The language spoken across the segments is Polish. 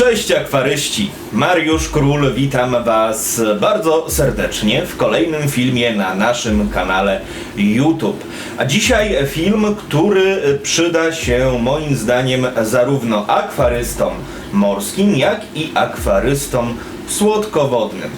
Cześć akwaryści! Mariusz Król, witam Was bardzo serdecznie w kolejnym filmie na naszym kanale YouTube. A dzisiaj film, który przyda się moim zdaniem zarówno akwarystom morskim, jak i akwarystom słodkowodnym.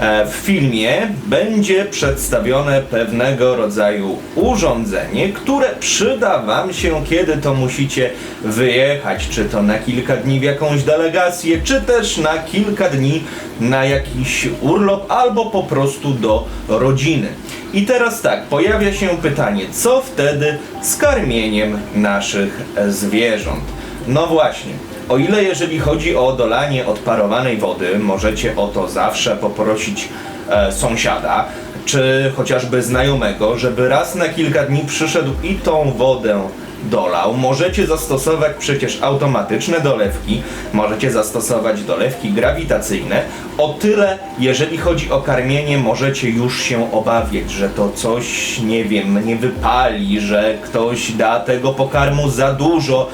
E, W filmie będzie przedstawione pewnego rodzaju urządzenie, które przyda Wam się, kiedy to musicie wyjechać, czy to na kilka dni w jakąś delegację, czy też na kilka dni na jakiś urlop, albo po prostu do rodziny. I teraz tak, pojawia się pytanie, co wtedy z karmieniem naszych zwierząt? No właśnie, o ile jeżeli chodzi o dolanie odparowanej wody, możecie o to zawsze poprosić e, sąsiada, czy chociażby znajomego, żeby raz na kilka dni przyszedł i tą wodę dolał. Możecie zastosować przecież automatyczne dolewki, możecie zastosować dolewki grawitacyjne. O tyle, jeżeli chodzi o karmienie, możecie już się obawiać, że to coś, nie wiem, nie wypali, że ktoś da tego pokarmu za dużo.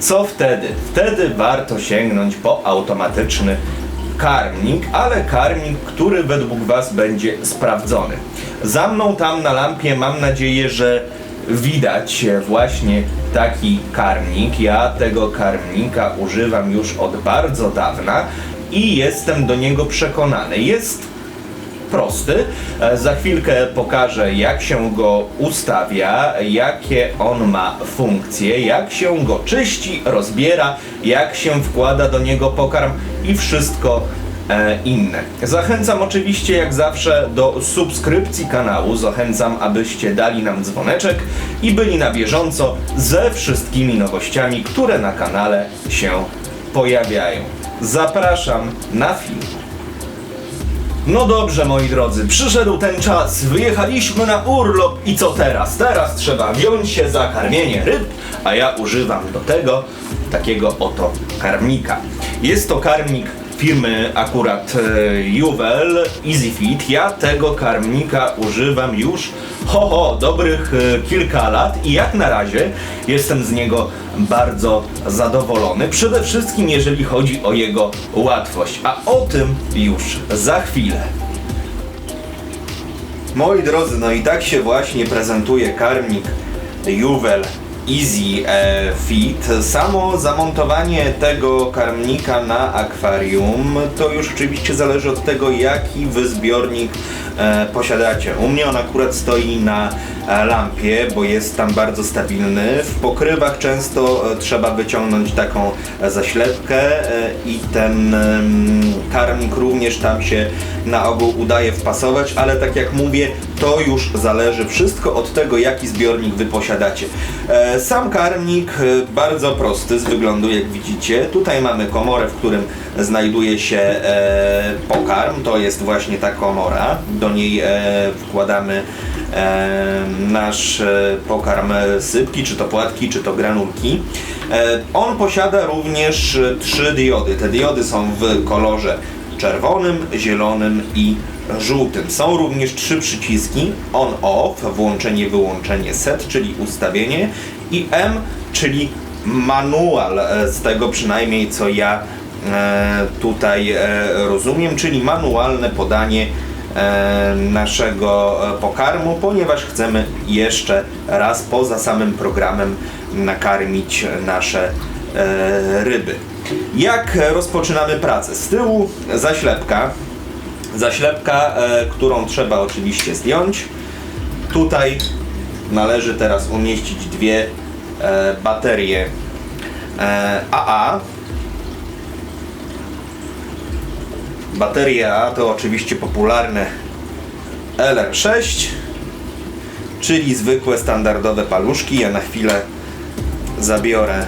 Co wtedy? Wtedy warto sięgnąć po automatyczny karmnik, ale karmnik, który według Was będzie sprawdzony. Za mną tam na lampie mam nadzieję, że widać właśnie taki karmnik. Ja tego karmnika używam już od bardzo dawna i jestem do niego przekonany. Jest prosty. E, Za chwilkę pokażę, jak się go ustawia, jakie on ma funkcje, jak się go czyści, rozbiera, jak się wkłada do niego pokarm i wszystko e, inne. Zachęcam oczywiście jak zawsze do subskrypcji kanału, zachęcam abyście dali nam dzwoneczek i byli na bieżąco ze wszystkimi nowościami, które na kanale się pojawiają. Zapraszam na film. No dobrze, moi drodzy, przyszedł ten czas, wyjechaliśmy na urlop i co teraz? Teraz trzeba wziąć się za karmienie ryb, a ja używam do tego takiego oto karmnika. Jest to karmnik firmy akurat e, Juwel Easy Fit. Ja tego karmnika używam już ho, ho dobrych e, kilka lat i jak na razie jestem z niego bardzo zadowolony. Przede wszystkim jeżeli chodzi o jego łatwość, a o tym już za chwilę. Moi drodzy, no i tak się właśnie prezentuje karmnik Juwel Easy e, Fit. Samo zamontowanie tego karmnika na akwarium to już oczywiście zależy od tego, jaki wy zbiornik e, posiadacie. U mnie on akurat stoi na e, lampie, bo jest tam bardzo stabilny. W pokrywach często e, trzeba wyciągnąć taką e, zaślepkę e, i ten karmnik również tam się na ogół udaje wpasować, ale tak jak mówię, to już zależy wszystko od tego, jaki zbiornik wy posiadacie. E, Sam karmnik e, bardzo prosty z wyglądu, jak widzicie. Tutaj mamy komorę, w którym znajduje się e, pokarm. To jest właśnie ta komora. Do niej e, wkładamy e, nasz e, pokarm sypki, czy to płatki, czy to granulki. On posiada również trzy diody. Te diody są w kolorze czerwonym, zielonym i żółtym. Są również trzy przyciski on-off, włączenie, wyłączenie set, czyli ustawienie i M, czyli manual, z tego przynajmniej co ja tutaj rozumiem, czyli manualne podanie naszego e, pokarmu, ponieważ chcemy jeszcze raz poza samym programem nakarmić nasze e, ryby. Jak rozpoczynamy pracę? Z tyłu zaślepka, zaślepka, e, którą trzeba oczywiście zdjąć. Tutaj należy teraz umieścić dwie e, baterie e, AA. Baterie AA to oczywiście popularne LR6, czyli zwykłe standardowe paluszki. Ja na chwilę zabiorę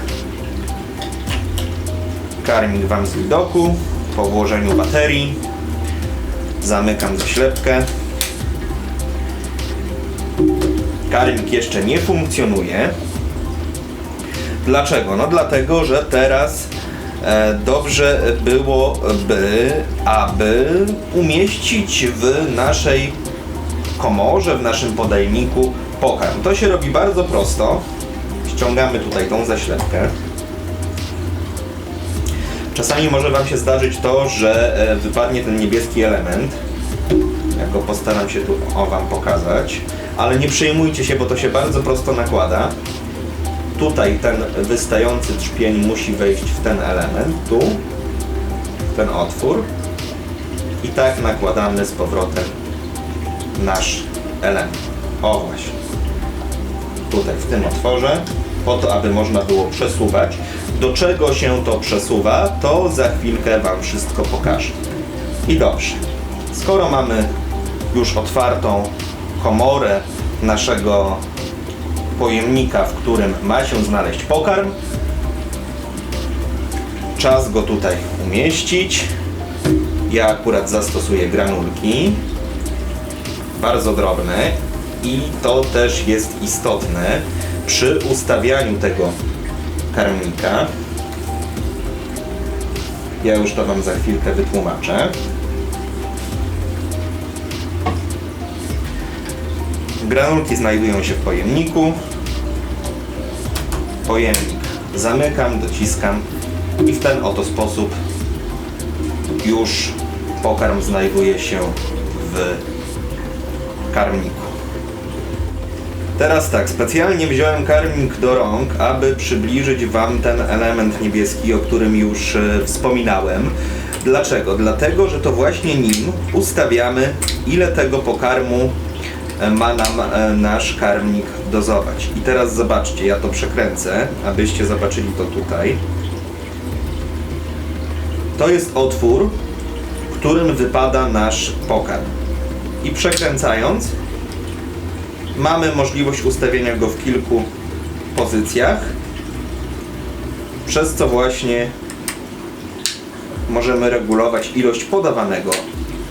karmik Wam z widoku po włożeniu baterii. Zamykam zaślepkę. Karmik jeszcze nie funkcjonuje. Dlaczego? No dlatego, że teraz dobrze byłoby, aby umieścić w naszej komorze, w naszym podajniku pokarm. To się robi bardzo prosto. Ściągamy tutaj tą zaślepkę. Czasami może Wam się zdarzyć to, że e, wypadnie ten niebieski element. Ja go postaram się tu o Wam pokazać. Ale nie przejmujcie się, bo to się bardzo prosto nakłada. Tutaj ten wystający trzpień musi wejść w ten element, tu, w ten otwór. I tak nakładamy z powrotem nasz element. O właśnie. Tutaj w tym otworze, po to, aby można było przesuwać. Do czego się to przesuwa, to za chwilkę Wam wszystko pokażę. I dobrze. Skoro mamy już otwartą komorę naszego pojemnika, w którym ma się znaleźć pokarm, czas go tutaj umieścić. Ja akurat zastosuję granulki, bardzo drobne i to też jest istotne przy ustawianiu tego karmnika. Ja już to Wam za chwilkę wytłumaczę. Granulki znajdują się w pojemniku. Pojemnik zamykam, dociskam i w ten oto sposób już pokarm znajduje się w karmniku. Teraz tak, specjalnie wziąłem karmnik do rąk, aby przybliżyć Wam ten element niebieski, o którym już e, wspominałem. Dlaczego? Dlatego, że to właśnie nim ustawiamy, ile tego pokarmu ma nam e, nasz karmnik dozować. I teraz zobaczcie, ja to przekręcę, abyście zobaczyli to tutaj. To jest otwór, którym wypada nasz pokarm. I przekręcając, mamy możliwość ustawienia go w kilku pozycjach, przez co właśnie możemy regulować ilość podawanego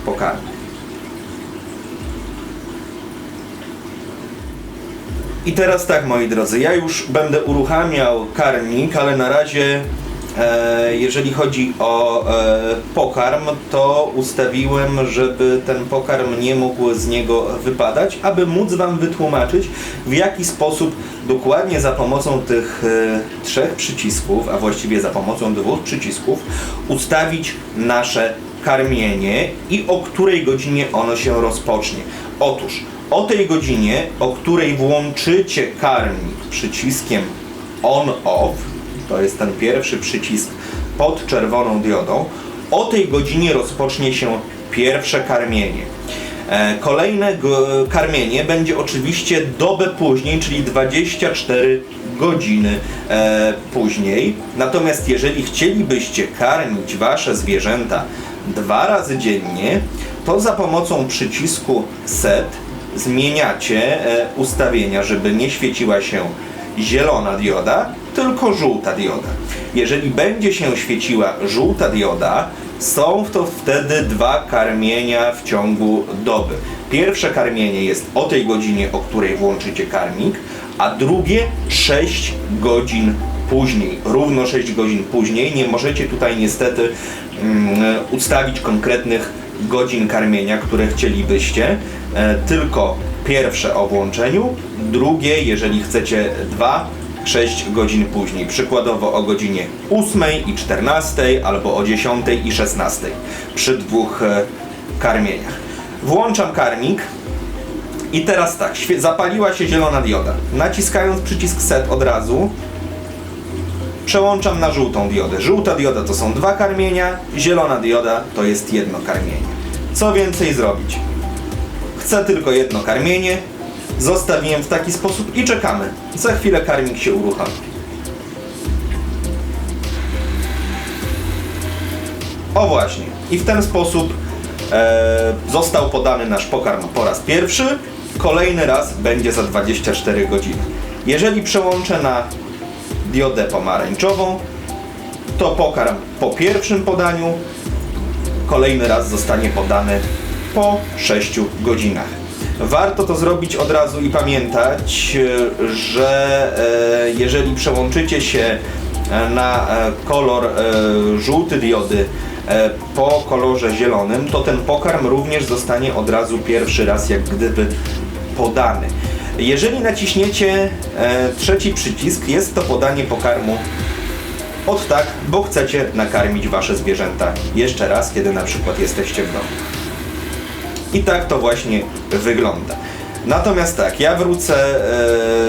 pokarmu. I teraz tak, moi drodzy, ja już będę uruchamiał karmnik, ale na razie E, jeżeli chodzi o e, pokarm, to ustawiłem, żeby ten pokarm nie mógł z niego wypadać, aby móc Wam wytłumaczyć, w jaki sposób dokładnie za pomocą tych e, trzech przycisków, a właściwie za pomocą dwóch przycisków, ustawić nasze karmienie i o której godzinie ono się rozpocznie. Otóż o tej godzinie, o której włączycie karmnik przyciskiem on-off, to jest ten pierwszy przycisk pod czerwoną diodą, o tej godzinie rozpocznie się pierwsze karmienie. E, kolejne karmienie będzie oczywiście dobę później, czyli 24 godziny e, później. Natomiast jeżeli chcielibyście karmić wasze zwierzęta dwa razy dziennie, to za pomocą przycisku set zmieniacie e, ustawienia, żeby nie świeciła się zielona dioda, tylko żółta dioda. Jeżeli będzie się świeciła żółta dioda, są to wtedy dwa karmienia w ciągu doby. Pierwsze karmienie jest o tej godzinie, o której włączycie karmik, a drugie 6 godzin później, równo 6 godzin później. Nie możecie tutaj niestety um, ustawić konkretnych godzin karmienia, które chcielibyście, tylko pierwsze o włączeniu, drugie, jeżeli chcecie dwa, 6 godzin później, przykładowo o godzinie 8 i 14 albo o 10 i 16 przy dwóch e, karmieniach. Włączam karmik i teraz tak, zapaliła się zielona dioda. Naciskając przycisk set od razu przełączam na żółtą diodę. Żółta dioda to są dwa karmienia, zielona dioda to jest jedno karmienie. Co więcej zrobić? Chcę tylko jedno karmienie, zostawiłem w taki sposób i czekamy. Za chwilę karmik się uruchomi. O właśnie. I w ten sposób e, został podany nasz pokarm po raz pierwszy. Kolejny raz będzie za 24 godziny. Jeżeli przełączę na diodę pomarańczową, to pokarm po pierwszym podaniu kolejny raz zostanie podany po 6 godzinach. Warto to zrobić od razu i pamiętać, że e, jeżeli przełączycie się e, na e, kolor żółty diody po kolorze zielonym, to ten pokarm również zostanie od razu pierwszy raz jak gdyby podany. Jeżeli naciśniecie trzeci przycisk, jest to podanie pokarmu od tak, bo chcecie nakarmić wasze zwierzęta jeszcze raz, kiedy na przykład jesteście w domu. I tak to właśnie wygląda. Natomiast tak, ja wrócę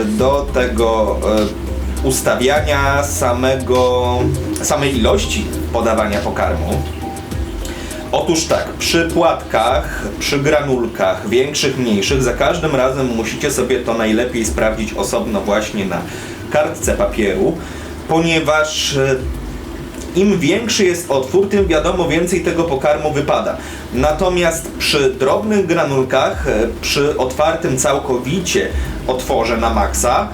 e, do tego e, ustawiania samego, samej ilości podawania pokarmu. Otóż tak, przy płatkach, przy granulkach, większych, mniejszych, za każdym razem musicie sobie to najlepiej sprawdzić osobno właśnie na kartce papieru, ponieważ e, im większy jest otwór, tym wiadomo więcej tego pokarmu wypada. Natomiast przy drobnych granulkach, e, przy otwartym całkowicie otworze na maksa,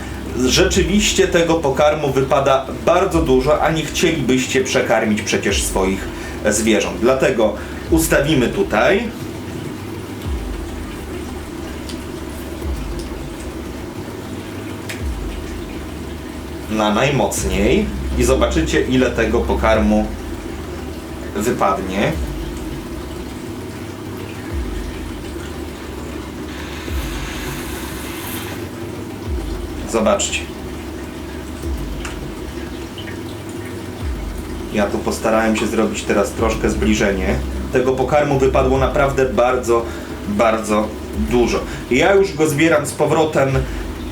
rzeczywiście tego pokarmu wypada bardzo dużo, a nie chcielibyście przekarmić przecież swoich e, zwierząt. Dlatego ustawimy tutaj. Na najmocniej i zobaczycie ile tego pokarmu wypadnie. Zobaczcie. Ja tu postarałem się zrobić teraz troszkę zbliżenie. Tego pokarmu wypadło naprawdę bardzo, bardzo dużo. Ja już go zbieram z powrotem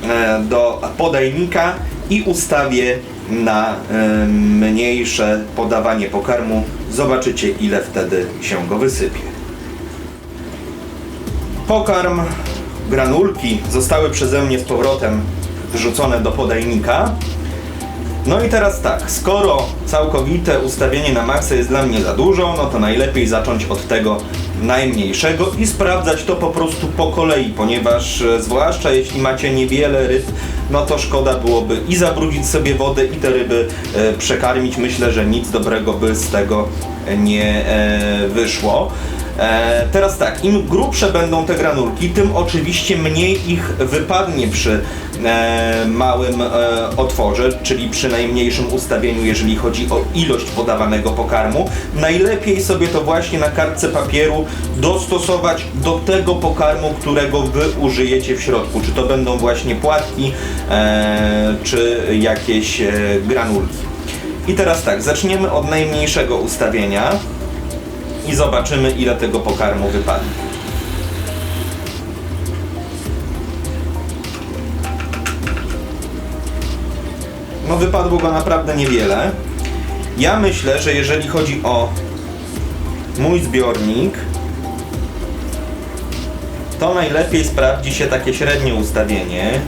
e, do podajnika i ustawię na mniejsze podawanie pokarmu. Zobaczycie ile wtedy się go wysypie. Pokarm, granulki zostały przeze mnie z powrotem wrzucone do podajnika. No i teraz tak, skoro całkowite ustawienie na maksa jest dla mnie za dużo, no to najlepiej zacząć od tego najmniejszego i sprawdzać to po prostu po kolei, ponieważ e, zwłaszcza jeśli macie niewiele ryb, no to szkoda byłoby i zabrudzić sobie wodę i te ryby e, przekarmić. Myślę, że nic dobrego by z tego nie e, wyszło. E, teraz tak, im grubsze będą te granulki, tym oczywiście mniej ich wypadnie przy małym e, otworze, czyli przy najmniejszym ustawieniu, jeżeli chodzi o ilość podawanego pokarmu. Najlepiej sobie to właśnie na kartce papieru dostosować do tego pokarmu, którego wy użyjecie w środku. Czy to będą właśnie płatki, e, czy jakieś e, granulki. I teraz tak, zaczniemy od najmniejszego ustawienia i zobaczymy ile tego pokarmu wypadnie. Wypadło go naprawdę niewiele. Ja myślę, że jeżeli chodzi o mój zbiornik, to najlepiej sprawdzi się takie średnie ustawienie.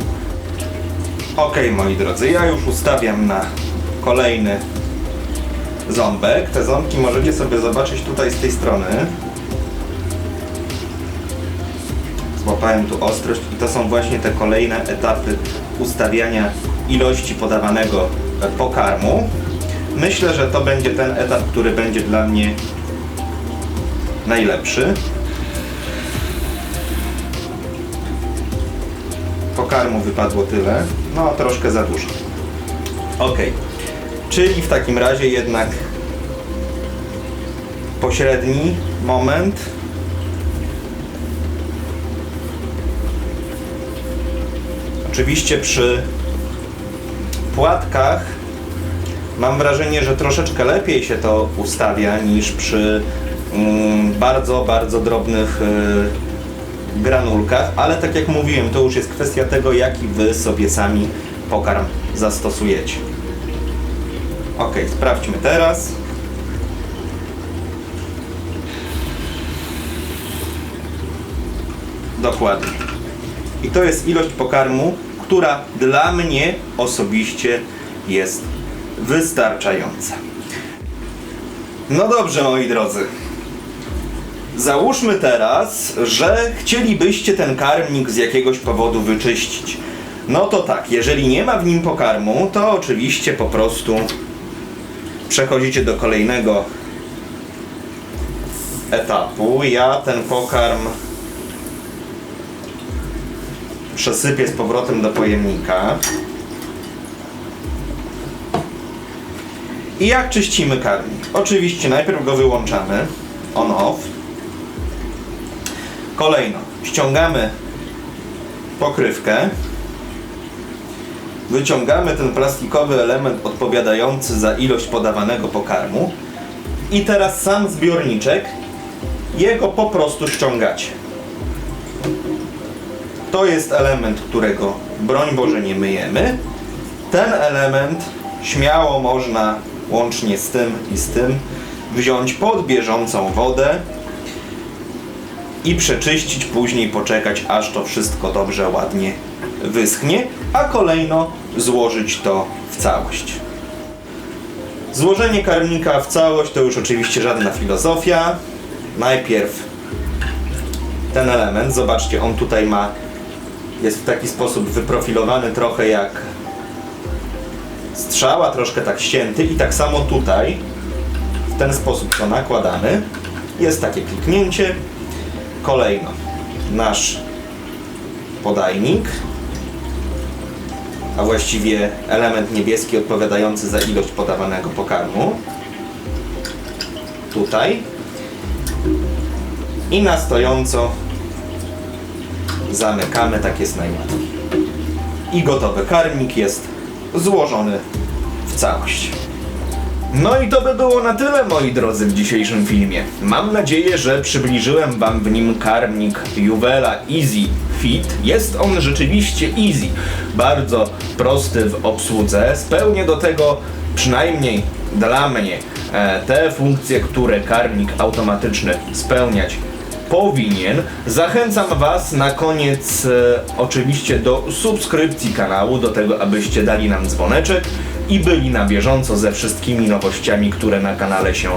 Ok, moi drodzy, ja już ustawiam na kolejny ząbek. Te ząbki możecie sobie zobaczyć tutaj z tej strony. Złapałem tu ostrość i to są właśnie te kolejne etapy ustawiania ilości podawanego pokarmu. Myślę, że to będzie ten etap, który będzie dla mnie najlepszy. Pokarmu wypadło tyle, no troszkę za dużo. Ok. Czyli w takim razie jednak pośredni moment. Oczywiście przy płatkach mam wrażenie, że troszeczkę lepiej się to ustawia niż przy mm, bardzo, bardzo drobnych y, granulkach, ale tak jak mówiłem, to już jest kwestia tego, jaki wy sobie sami pokarm zastosujecie. Ok, sprawdźmy teraz. Dokładnie. I to jest ilość pokarmu, która dla mnie osobiście jest wystarczająca. No dobrze, moi drodzy. Załóżmy teraz, że chcielibyście ten karmnik z jakiegoś powodu wyczyścić. No to tak, jeżeli nie ma w nim pokarmu, to oczywiście po prostu przechodzicie do kolejnego etapu. Ja ten pokarm przesypię z powrotem do pojemnika. I jak czyścimy karmnik? Oczywiście najpierw go wyłączamy, on off. Kolejno ściągamy pokrywkę wyciągamy ten plastikowy element odpowiadający za ilość podawanego pokarmu i teraz sam zbiorniczek jego po prostu ściągacie. To jest element, którego broń Boże nie myjemy. Ten element śmiało można łącznie z tym i z tym wziąć pod bieżącą wodę i przeczyścić, później poczekać aż to wszystko dobrze, ładnie wyschnie, a kolejno złożyć to w całość. Złożenie karmnika w całość to już oczywiście żadna filozofia. Najpierw ten element, zobaczcie, on tutaj ma, jest w taki sposób wyprofilowany trochę jak strzała, troszkę tak ścięty i tak samo tutaj w ten sposób to nakładamy. Jest takie kliknięcie. Kolejno nasz podajnik, a właściwie element niebieski odpowiadający za ilość podawanego pokarmu. Tutaj. I na stojąco zamykamy, tak jest najłatwiej. I gotowy karmik jest złożony w całość. No i to by było na tyle, moi drodzy, w dzisiejszym filmie. Mam nadzieję, że przybliżyłem Wam w nim karmnik Juwela Easy Fit. Jest on rzeczywiście easy, bardzo prosty w obsłudze. Spełnia do tego przynajmniej dla mnie e, te funkcje, które karmnik automatyczny spełniać powinien. Zachęcam Was na koniec e, oczywiście do subskrypcji kanału, do tego abyście dali nam dzwoneczek i byli na bieżąco ze wszystkimi nowościami, które na kanale się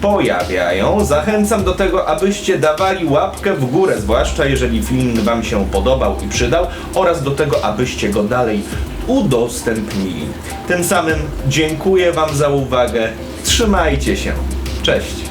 pojawiają. Zachęcam do tego, abyście dawali łapkę w górę, zwłaszcza jeżeli film Wam się podobał i przydał, oraz do tego, abyście go dalej udostępnili. Tym samym dziękuję Wam za uwagę. Trzymajcie się. Cześć.